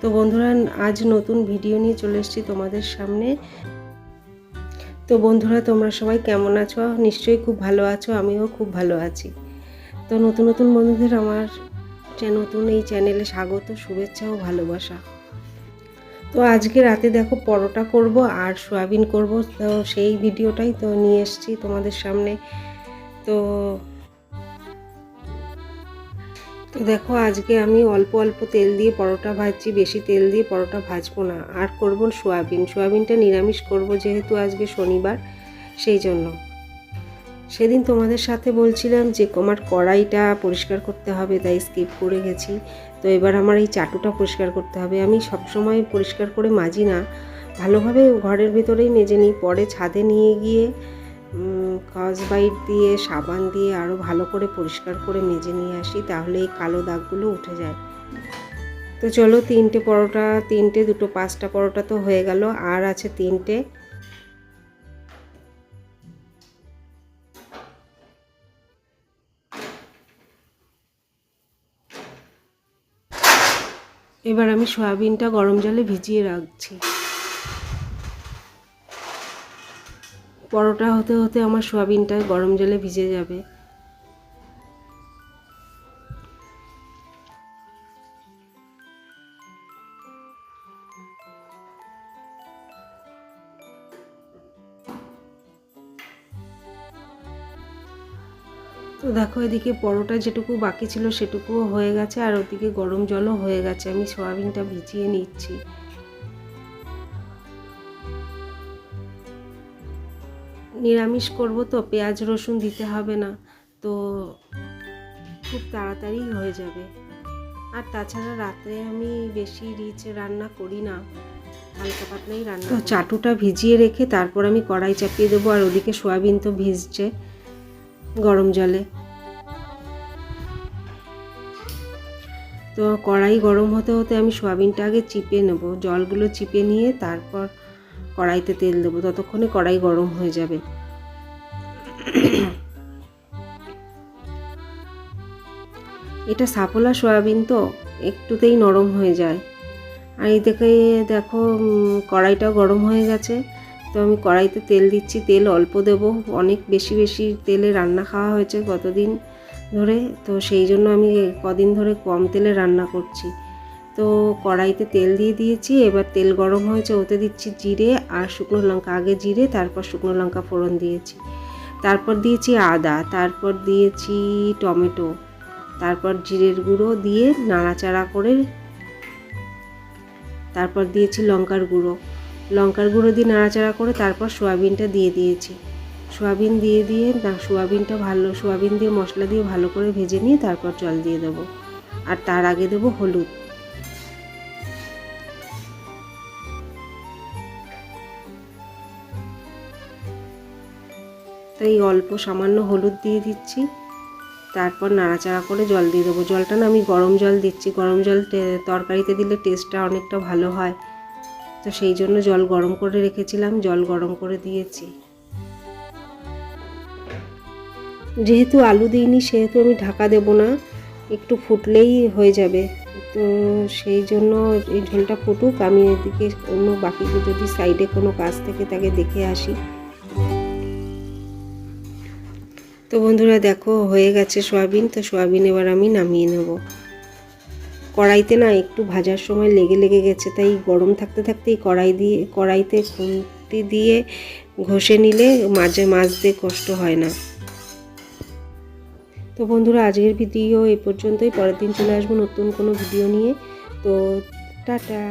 তো বন্ধুরা, আজ নতুন ভিডিও নিয়ে চলে এসেছি তোমাদের সামনে। তো বন্ধুরা, তোমরা সবাই কেমন আছো? নিশ্চয়ই খুব ভালো আছো, আমিও খুব ভালো আছি। তো নতুন নতুন বন্ধুদের আমার নতুন এই চ্যানেলে স্বাগত, শুভেচ্ছা ও ভালোবাসা। তো আজকে রাতে দেখো পরোটা করব আর সোয়াবিন করব, তো সেই ভিডিওটাই তো নিয়ে এসেছি তোমাদের সামনে। তো তো দেখো, আজকে আমি অল্প অল্প তেল দিয়ে পরোটা ভাজছি, বেশি তেল দিয়ে পরোটা ভাজবো না। আর করব সোয়াবিন। সোয়াবিনটা নিরামিষ করব যেহেতু আজকে শনিবার, সেই জন্য। সেদিন তোমাদের সাথে বলছিলাম যে আমার কড়াইটা পরিষ্কার করতে হবে। তাই স্কিপ করে গেছি। তো এবার আমার এই চাটুটা পরিষ্কার করতে হবে। আমি সবসময় পরিষ্কার করে মাজি না। ভালোভাবে ঘরের ভিতরেই মেজে নিই। পরে ছাদে নিয়ে গিয়ে বাইট দিয়ে, সাবান দিয়ে আরও ভালো করে পরিষ্কার করে মেজে নিয়ে আসি, তাহলে এই কালো দাগগুলো উঠে যায়। তো চলো তিনটে পরোটা, তিনটে, দুটো পাঁচটা পরোটা তো হয়ে গেল। আর আছে তিনটে। এবার আমি সয়াবিনটা গরম জলে ভিজিয়ে রাখছি। পরোটা হতে হতে আমার সোয়াবিনটা গরম জলে ভিজে যাবে। তো দেখো এদিকে পরোটা যেটুকু বাকি ছিল সেটুকুও হয়ে গেছে, আর ওদিকে গরম জলও হয়ে গেছে। আমি সোয়াবিনটা ভিজিয়ে নিচ্ছি। নিরামিষ করব তো পেঁয়াজ রসুন দিতে হবে না। তো খুব তাড়াতাড়ি হয়ে যাবে। আর তাছাড়া রাতে আমি বেশি রিচ রান্না করি না হালকা পাতলাই রান্না তো চাটুটা ভিজিয়ে রেখে তারপর আমি কড়াই চাপিয়ে দেবো আর ওদিকে সোয়াবিন তো ভিজছে গরম জলে। তো কড়াই গরম হতে হতে আমি সোয়াবিনটা আগে চিপে নেব জলগুলো চিপে নিয়ে তারপর কড়াইতে তেল দেবো, ততক্ষণে কড়াই গরম হয়ে যাবে। এটা সাপোলা সয়াবিন তো, একটুতেই নরম হয়ে যায়। আর এই দেখে দেখো কড়াইটাও গরম হয়ে গেছে। তো আমি কড়াইতে তেল দিচ্ছি, তেল অল্প দেব। অনেক বেশি বেশি তেলে রান্না খাওয়া হয়েছে গতদিন ধরে, তো সেই জন্য আমি কদিন ধরে কম তেলে রান্না করছি। তো কড়াইতে তেল দিয়ে দিয়েছি, এবার তেল গরম হয়েছে, ওতে দিচ্ছি জিরে আর শুকনো লঙ্কা, আগে জিরে, তারপর শুকনো লঙ্কা ফোড়ন দিয়েছি। তারপর দিয়েছি আদা, তারপর দিয়েছি টমেটো, তারপর জিরের গুঁড়ো দিয়ে নাড়াচাড়া করে তারপর দিয়েছি লঙ্কার গুঁড়ো। লঙ্কার গুঁড়ো দিয়ে নাড়াচাড়া করে তারপর সোয়াবিনটা দিয়ে দিয়েছি। সোয়াবিন দিয়ে দিয়ে, না, সোয়াবিনটা ভালো, সোয়াবিন দিয়ে মশলা দিয়ে ভালো করে ভেজে নিয়ে তারপর জল দিয়ে দেবো। আর তার আগে দেবো হলুদ। তাই অল্প সামান্য হলুদ দিয়ে দিচ্ছি। তারপর নাড়াচাড়া করে জল দিয়ে দেবো। জলটা না আমি গরম জল দিচ্ছি। গরম জল তরকারিতে দিলে টেস্টটা অনেকটা ভালো হয়। তো সেই জন্য জল গরম করে রেখেছিলাম। জল গরম করে দিয়েছি। যেহেতু আলু দিইনি, সেহেতু আমি ঢাকা দেব না। একটু ফুটলেই হয়ে যাবে। তো সেই জন্য এই ঝোলটা ফুটুক। আমি এদিকে অন্য বাকি যদি সাইডে কোনো কাজ থেকে তাকে দেখে আসি। তো বন্ধুরা দেখো, হয়ে গেছে সয়াবিন, তো সয়াবিন এবার আমি নামিয়ে নেব। কড়াইতে না একটু ভাজার সময় লেগে লেগে গেছে, তাই গরম থাকতে থাকতেই কড়াই দিয়ে, কড়াইতে খুন্তি দিয়ে ঘষে নিলে মাঝে দিয়ে কষ্ট হয় না। তো বন্ধুরা, আজকের ভিডিও এ পর্যন্তই, পরের দিন চলে আসব নতুন কোনো ভিডিও নিয়ে। তো টাটা।